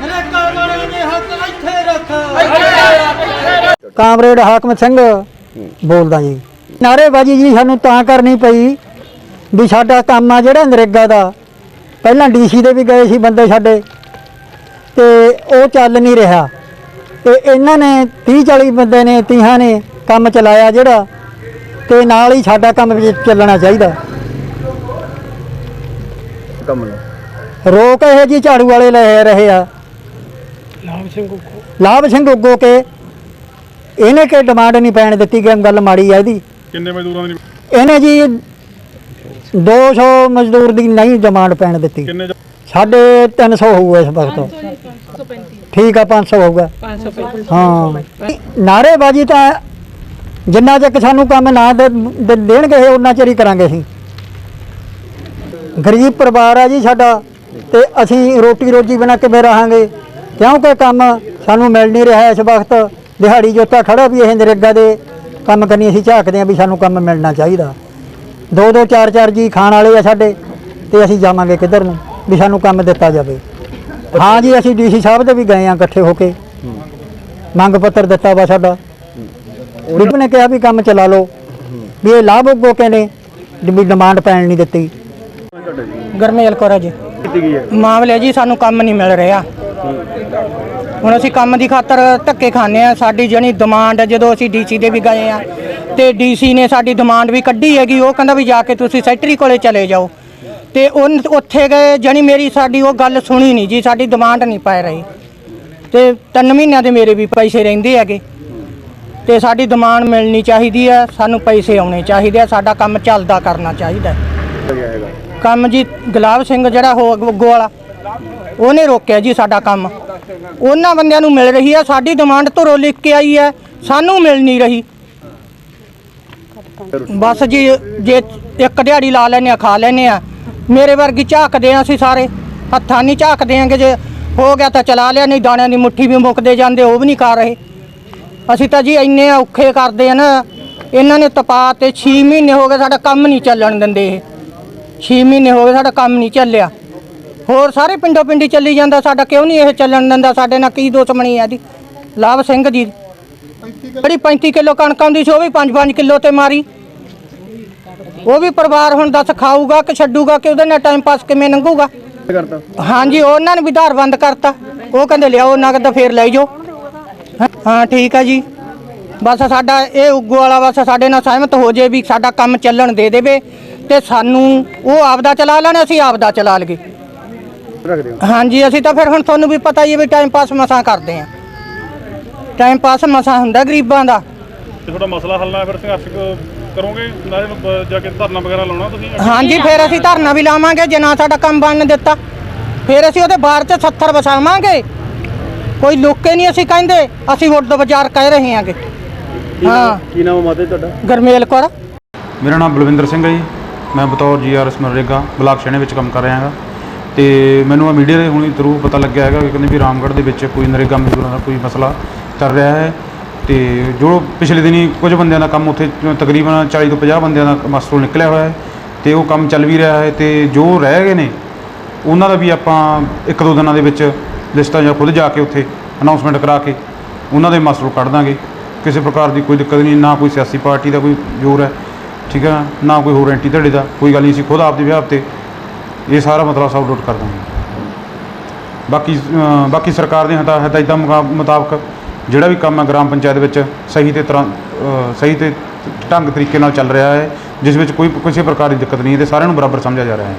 ਨਰੇਗਾ ਵਾਲੇ ਦੇ ਹੱਕ ਇੱਥੇ ਰੱਖ ਕਾਮਰੇਡ ਹਾਕਮ ਸਿੰਘ ਬੋਲਦਾ ਜੀ। ਨਾਰੇਬਾਜੀ ਜੀ ਸਾਨੂੰ ਤਾਂ ਕਰਨੀ ਪਈ ਵੀ ਸਾਡਾ ਕੰਮ ਆ ਜਿਹੜਾ ਨਰੇਗਾ ਦਾ। ਪਹਿਲਾਂ ਡੀਸੀ ਦੇ ਵੀ ਗਏ ਸੀ ਬੰਦੇ ਸਾਡੇ ਤੇ ਉਹ ਚੱਲ ਨਹੀਂ ਰਿਹਾ। ਤੇ ਇਹਨਾਂ ਨੇ 30 40 ਬੰਦੇ ਨੇ, ਤੀਹਾਂ ਨੇ ਕੰਮ ਚਲਾਇਆ ਜਿਹੜਾ ਤੇ ਨਾਲ ਹੀ ਸਾਡਾ ਕੰਮ ਚੱਲਣਾ ਚਾਹੀਦਾ। ਕੰਮ ਰੋਕ ਇਹ ਜੀ ਝਾੜੂ ਵਾਲੇ ਲੈ ਰਹੇ ਆ। ਲਾਭ ਸਿੰਘ ਉੱਗੋ ਕੇ ਇਹਨੇ ਕਿ ਡਿਮਾਂਡ ਨਹੀਂ ਪੈਣ ਦਿੱਤੀ ਕਿ ਗੱਲ ਮਾੜੀ ਆ ਇਹਦੀ? ਕਿੰਨੇ ਮਜ਼ਦੂਰਾਂ ਦੀ ਇਹਨੇ ਜੀ 200 ਮਜ਼ਦੂਰ ਦੀ ਨਹੀਂ ਡਿਮਾਂਡ ਪੈਣ ਦਿੱਤੀ। ਕਿੰਨੇ ਜ- ਸਾਢੇ 300 ਹੋਊਗਾ ਇਸ ਵਕਤ ਠੀਕ ਆ 500 ਹੋਊਗਾ। 500 ਹਾਂ। ਨਾਰੇਬਾਜੀ ਤਾਂ ਜਿੰਨਾ ਚਿਰ ਸਾਨੂੰ ਕੰਮ ਨਾ ਦੇ- ਦੇ- ਦੇਣਗੇ ਉਹਨਾਂ ਚਿਰ ਹੀ ਕਰਾਂਗੇ ਅਸੀਂ। ਗਰੀਬ ਪਰਿਵਾਰ ਆ ਜੀ ਸਾਡਾ। ਤੇ ਅਸੀਂ ਰੋਟੀ ਰੋਜੀ ਬਣਾ ਕੇ ਰਹਾਂਗੇ? ਕਿਉਂਕਿ ਕੰਮ ਸਾਨੂੰ ਮਿਲ ਨਹੀਂ ਰਿਹਾ ਇਸ ਵਕਤ। ਦਿਹਾੜੀ ਜੋਤਾ ਖੜਾ ਵੀ ਇਹ ਨਰੇਗਾ ਦੇ। ਕੰਮ ਕਰਨੀ ਅਸੀਂ ਝਾਕਦੇ ਆ ਵੀ ਸਾਨੂੰ ਕੰਮ ਮਿਲਣਾ ਚਾਹੀਦਾ। ਦੋ ਦੋ ਚਾਰ ਚਾਰ ਜੀ ਖਾਣ ਵਾਲੇ ਆ ਸਾਡੇ ਤੇ ਅਸੀਂ ਜਾਵਾਂਗੇ ਕਿੱਧਰ ਨੂੰ? ਵੀ ਸਾਨੂੰ ਕੰਮ ਦਿੱਤਾ ਜਾਵੇ। ਹਾਂ ਜੀ ਅਸੀਂ ਡੀਸੀ ਸਾਹਿਬ ਦੇ ਵੀ ਗਏ ਆ ਇਕੱਠੇ ਹੋ ਕੇ। ਮੰਗ ਪੱਤਰ ਦਿੱਤਾ ਵਾ ਸਾਡਾ। ਵਿਪ ਨੇ ਕਿਹਾ ਵੀ ਕੰਮ ਚਲਾ ਲਓ। ਵੀ ਇਹ ਲਾਭ ਨੇ ਵੀ ਡਿਮਾਂਡ ਪੈਣ ਨਹੀਂ ਦਿੱਤੀ। ਗਰਮੇਲ ਕੌਰ ਜੀ। ਮਾਮਲੇ ਜੀ ਸਾਨੂੰ ਕੰਮ ਨਹੀਂ ਮਿਲ ਰਿਹਾ। ਹੁਣ ਅਸੀਂ ਕੰਮ ਦੀ ਖਾਤਰ ਧੱਕੇ ਖਾਂਦੇ ਆ ਸਾਡੀ ਜਣੀ ਡਿਮਾਂਡ ਜਦੋਂ ਅਸੀਂ ਡੀਸੀ ਦੇ ਵੀ ਗਏ ਆ ਤੇ ਡੀਸੀ ਨੇ ਸਾਡੀ ਡਿਮਾਂਡ ਵੀ ਕੱਢੀ ਹੈਗੀ। ਉਹ ਕਹਿੰਦਾ ਵੀ ਜਾ ਕੇ ਤੁਸੀਂ ਸੈਕਟਰੀ ਕੋਲੇ ਚਲੇ ਜਾਓ। ਤੇ ਉਨ- ਉੱਥੇ ਗਏ ਜਣੀ ਮੇਰੀ ਸਾਡੀ ਉਹ ਗੱਲ ਸੁਣੀ ਨਹੀਂ ਜੀ। ਸਾਡੀ ਡਿਮਾਂਡ ਨਹੀਂ ਪੈ ਰਹੀ। ਤੇ ਤਿੰਨ ਮਹੀਨਿਆਂ ਦੇ ਮੇਰੇ ਵੀ ਪੈਸੇ ਰਹਿੰਦੇ ਹੈਗੇ। ਤੇ ਸਾਡੀ ਡਿਮਾਂਡ ਮਿਲਣੀ ਚਾਹੀਦੀ ਹੈ। ਸਾਨੂੰ ਪੈਸੇ ਆਉਣੇ ਚਾਹੀਦੇ ਆ। ਸਾਡਾ ਕੰਮ ਚੱਲਦਾ ਕਰਨਾ ਚਾਹੀਦਾ ਹੈ। ਕੰਮ ਜੀ ਗੁਲਾਬ ਸਿੰਘ ਜਿਹੜਾ ਹੋ ਅੱਗੋਂ ਵਾਲਾ, ਉਹਨੇ ਰੋਕਿਆ ਜੀ ਸਾਡਾ ਕੰਮ। ਉਹਨਾਂ ਬੰਦਿਆਂ ਨੂੰ ਮਿਲ ਰਹੀ ਹੈ, ਸਾਡੀ ਡਿਮਾਂਡ ਧਰੋ ਲਿਖ ਕੇ ਆਈ ਹੈ, ਸਾਨੂੰ ਮਿਲ ਨਹੀਂ ਰਹੀ। ਬਸ ਜੀ, ਜੇ ਇੱਕ ਦਿਹਾੜੀ ਲਾ ਲੈਨੇ ਆ, ਖਾ ਲੈਨੇ ਆ। ਮੇਰੇ ਵਰਗੀ ਝਾਕਦੇ ਆ ਅਸੀਂ ਸਾਰੇ, ਹੱਥਾਂ ਨਹੀਂ ਝਾਕਦੇ ਆਂਗੇ ਜੇ। ਹੋ ਗਿਆ ਤਾਂ ਚਲਾ ਲਿਆ, ਨਹੀਂ ਦਾਣਿਆਂ ਦੀ ਮੁੱਠੀ ਵੀ ਮੁੱਕਦੇ ਜਾਂਦੇ, ਉਹ ਵੀ ਨਹੀਂ ਕਰ ਰਹੇ। ਅਸੀਂ ਤਾਂ ਜੀ ਇੰਨੇ ਔਖੇ ਕਰਦੇ ਆ ਨਾ, ਇਹਨਾਂ ਨੇ ਤਪਾ ਤੇ 6 ਮਹੀਨੇ ਹੋ ਗਏ, ਸਾਡਾ ਕੰਮ ਨਹੀਂ ਚੱਲਣ ਦਿੰਦੇ ਇਹ। 6 ਮਹੀਨੇ ਹੋ ਗਏ ਸਾਡਾ ਕੰਮ ਨਹੀਂ ਚੱਲਿਆ। ਹੋਰ ਸਾਰੇ ਪਿੰਡੋਂ ਪਿੰਡੀ ਚੱਲੀ ਜਾਂਦਾ, ਸਾਡਾ ਕਿਉਂ ਨਹੀਂ ਇਹ ਚੱਲਣ ਦਿੰਦਾ, ਸਾਡੇ ਨਾਲ ਕੀ ਦੁਸ਼ਮਣੀ ਆ ਦੀ ਲਾਭ ਸਿੰਘ ਜੀ। ਜਿਹੜੀ 35 ਕਿਲੋ ਕਣਕ ਆਉਂਦੀ ਸੀ, ਉਹ ਵੀ 5-5 ਕਿਲੋ ਤੇ ਮਾਰੀ। ਉਹ ਵੀ ਪਰਿਵਾਰ ਹੁਣ ਦੱਸ ਖਾਊਗਾ ਕਿ ਛੱਡੂਗਾ ਕਿ ਉਹਦੇ ਨਾਲ ਟਾਈਮ ਪਾਸ ਕਿਵੇਂ ਲੰਘੂਗਾ? ਹਾਂਜੀ, ਉਹਨਾਂ ਨੇ ਵੀ ਧਾਰ ਬੰਦ ਕਰਤਾ। ਉਹ ਕਹਿੰਦੇ ਲਿਆਓ ਨਗਦ ਫੇਰ ਲੈ ਜਾਓ। ਹਾਂ, ਠੀਕ ਆ ਜੀ। ਬਸ ਸਾਡਾ ਇਹ ਉਗੂ ਵਾਲਾ ਬਸ ਸਾਡੇ ਨਾਲ ਸਹਿਮਤ ਹੋ ਜੇ ਵੀ ਸਾਡਾ ਕੰਮ ਚੱਲਣ ਦੇ ਦੇਵੇ। ਤੇ ਸਾਨੂੰ ਉਹ ਆਪਦਾ ਚਲਾ ਲੈਣ ਅਸੀਂ ਆਪਦਾ ਚਲਾ ਰੱਖਦੇ ਹੋ? ਹਾਂਜੀ ਅਸੀਂ ਤਾਂ ਫਿਰ ਹੁਣ ਤੁਹਾਨੂੰ ਵੀ ਪਤਾ ਹੀ ਹੈ ਵੀ ਟਾਈਮ ਪਾਸ ਮਸਾਂ ਕਰਦੇ ਆ ਟਾਈਮ ਪਾਸ ਮਸਾਂ ਹੁੰਦਾ ਗਰੀਬਾਂ ਦਾ। ਤੇ ਤੁਹਾਡਾ ਮਸਲਾ ਹੱਲ ਨਾ ਫਿਰ ਸੰਘਰਸ਼ ਕ- ਕਰੋਗੇ? ਨਾਲੇ ਨੂੰ ਬ- ਜਾ ਕੇ ਧਰਨਾ ਵਗੈਰਾ ਲਾਉਣਾ ਤੁਸੀਂ? ਹਾਂਜੀ ਫਿਰ ਅਸੀਂ ਧਰਨਾ ਵੀ ਲਾਵਾਂਗੇ ਜੇ ਨਾ ਸਾਡਾ ਕੰਮ ਬਣਨ ਦਿੱਤਾ। ਫਿਰ ਅਸੀਂ ਉਹਦੇ ਬਾਹਰ ਚ 70 ਵਸਾਵਾਂਗੇ। ਕੋਈ ਲੁੱਕੇ ਨਹੀਂ ਅਸੀਂ ਕਹਿੰਦੇ ਅਸੀਂ ਵੋਟ ਤੋਂ ਬਾਜ਼ਾਰ ਕਹਿ ਰਹੇ ਹਾਂਗੇ। ਹਾਂ। ਕੀ ਨਾਮ ਹੈ ਮਾਤਾ ਤੁਹਾਡਾ? ਗਰਮੇਲ ਕੌਰ। ਮੇਰਾ ਨਾਮ ਬਲਵਿੰਦਰ ਸਿੰਘ ਹੈ ਜੀ। ਮੈਂ ਬਤੌਰ ਜੀਆਰਐਸ ਮਨਰੇਗਾ ਬਲਾਕ ਸ਼ਹਿਣੇ ਵਿੱਚ ਕੰਮ ਕਰ ਰਿਹਾ ਹਾਂ ਤੇ ਮੈਨੂੰ ਆ ਮੀਡੀਆ ਦੇ ਹੁਣੀ ਥਰੂ ਪਤਾ ਲੱਗਿਆ ਹੈਗਾ ਕਿ ਕਹਿੰਦੇ ਵੀ ਰਾਮਗੜ੍ਹ ਦੇ ਵਿੱਚ ਕੋਈ ਨਰੇਗਾ ਮਜ਼ਦੂਰਾਂ ਦਾ ਕੋਈ ਮਸਲਾ ਚੱਲ ਰਿਹਾ ਹੈ। ਤੇ ਜੋ ਪਿਛਲੇ ਦਿਨੀ ਕੁਝ ਬੰਦਿਆਂ ਦਾ ਕੰਮ ਉੱਥੇ ਤਕਰੀਬਨ 40 ਤੋਂ 50 ਬੰਦਿਆਂ ਦਾ ਮਸਲਾ ਨਿਕਲਿਆ ਹੋਇਆ ਹੈ ਤੇ ਉਹ ਕੰਮ ਚੱਲ ਵੀ ਰਿਹਾ ਹੈ ਤੇ ਜੋ ਰਹਿ ਗਏ ਨੇ, ਉਹਨਾਂ ਦਾ ਵੀ ਆਪਾਂ ਇੱਕ ਦੋ ਦਿਨਾਂ ਦੇ ਵਿੱਚ ਲਿਸਟਾਂ ਜਾਂ ਖੁਦ ਜਾ ਕੇ ਉੱਥੇ ਅਨਾਉਂਸਮੈਂਟ ਕਰਾ ਕੇ ਉਹਨਾਂ ਦੇ ਮਸਲੇ ਕੱਢ ਦਾਂਗੇ। ਕਿਸੇ ਪ੍ਰਕਾਰ ਦੀ ਕੋਈ ਦਿੱਕਤ ਨਹੀਂ, ਨਾ ਕੋਈ ਸਿਆਸੀ ਪਾਰਟੀ ਦਾ ਕੋਈ ਜ਼ੋਰ ਹੈ। ਠੀਕ ਹੈ ਨਾ? ਨਾ ਕੋਈ ਹੋਰ ਐਂਟੀ ਧੜੇ ਦਾ ਕੋਈ ਗੱਲ ਨਹੀਂ ਅਸੀਂ ਖੁਦ ਆਪਦੇ ਵਿਆਹ ਤੇ ਇਹ ਸਾਰਾ ਮਤਲਬ ਸੌਟ ਆਊਟ ਕਰ ਦਾਂਗੇ। ਬਾਕੀ ਅ, ਬਾਕੀ ਸਰਕਾਰ ਦੀਆਂ ਹਦਾ ਹਦਾਇਤਾਂ ਮੁਕਾ- ਮੁਤਾਬਕ ਜਿਹੜਾ ਵੀ ਕੰਮ ਹੈ ਗ੍ਰਾਮ ਪੰਚਾਇਤ ਵਿੱਚ ਸਹੀ ਤੇ ਤਰ੍ਹਾਂ ਅ, ਸਹੀ ਤੇ ਢੰਗ ਤਰੀਕੇ ਨਾਲ ਚੱਲ ਰਿਹਾ ਹੈ ਜਿਸ ਵਿੱਚ ਕੋਈ ਕਿਸੇ ਪ੍ਰਕਾਰ ਦੀ ਦਿੱਕਤ ਨਹੀਂ ਹੈ ਤੇ ਸਾਰਿਆਂ ਨੂੰ ਬਰਾਬਰ ਸਮਝਿਆ ਜਾ ਰਿਹਾ ਹੈ।